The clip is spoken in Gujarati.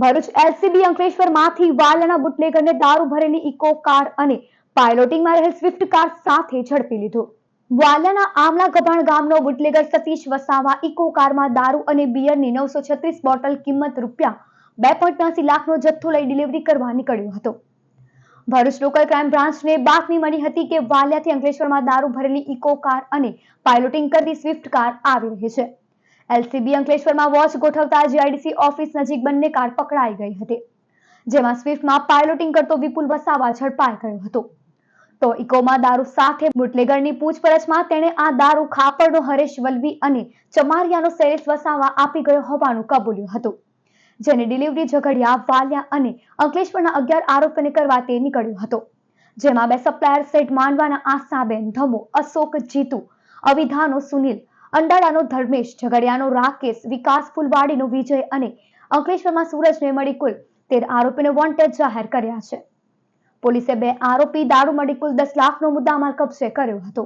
ભરૂચ એલસીબી અંકલેશ્વરમાંથી વાલના બુટલેગરને દારૂ ભરેલી ઇકો કાર અને પાયલોટિંગમાં રહેલ સ્વિફ્ટ કાર સાથે ઝડપી લીધો. વાલાના આમલા ગભાણ ગામનો બુટલેગર સતીશ વસાવા ઇકો કારમાં દારૂ અને બિયરની નવસો છત્રીસ બોટલ કિંમત રૂપિયા બે પોઈન્ટ લાખનો જથ્થો લઈ ડિલિવરી કરવા નીકળ્યો હતો. ભરૂચ લોકલ ક્રાઇમ બ્રાન્ચને બાતમી મળી હતી કે વાલિયાથી અંકલેશ્વરમાં દારૂ ભરેલી ઇકો કાર અને પાયલોટિંગ કરતી સ્વિફ્ટ કાર આવી રહી છે. એલસીબી અંકલેશ્વરમાં વોચ ગોઠવતા જીઆઈડીસી ઓફિસ નજીક બંને કાર પકડાઈ ગઈ હતી. જેમાં સ્વિફ્ટમાં પાયલોટિંગ કરતો વિપુલ વસાવા ઝડપાઈ ગયો હતો. તો ઇકોમાં દારૂ સાથે બુટલેગરની પૂછપરછમાં તેણે આ દારૂ ખાપરનો હરેશ વલવી અને ચમારિયાનો શૈલેષ વસાવા આપી ગયો હોવાનું કબૂલ્યું હતું. જેને ડિલિવરી ઝઘડિયા, વાલિયા અને અંકલેશ્વરના અગિયાર આરોપીને કરવા તે નીકળ્યો હતો. જેમાં બે સપ્લાયર સેટ માંડવાના આસાબેન ધમો, અશોક જીતુ, અવિધાનો સુનિલ અંડાળાનો ધર્મેશ, ઝઘડિયાનો રાકેશ, વિકાસ ફુલવાડીનો વિજય અને અંકલેશ્વરમાં સૂરજને મળી કુલ તેર આરોપીને વોન્ટેડ જાહેર કર્યા છે. પોલીસે બે આરોપી દારૂ મળી કુલ દસ લાખનો મુદ્દામાલ કબજે કર્યો હતો.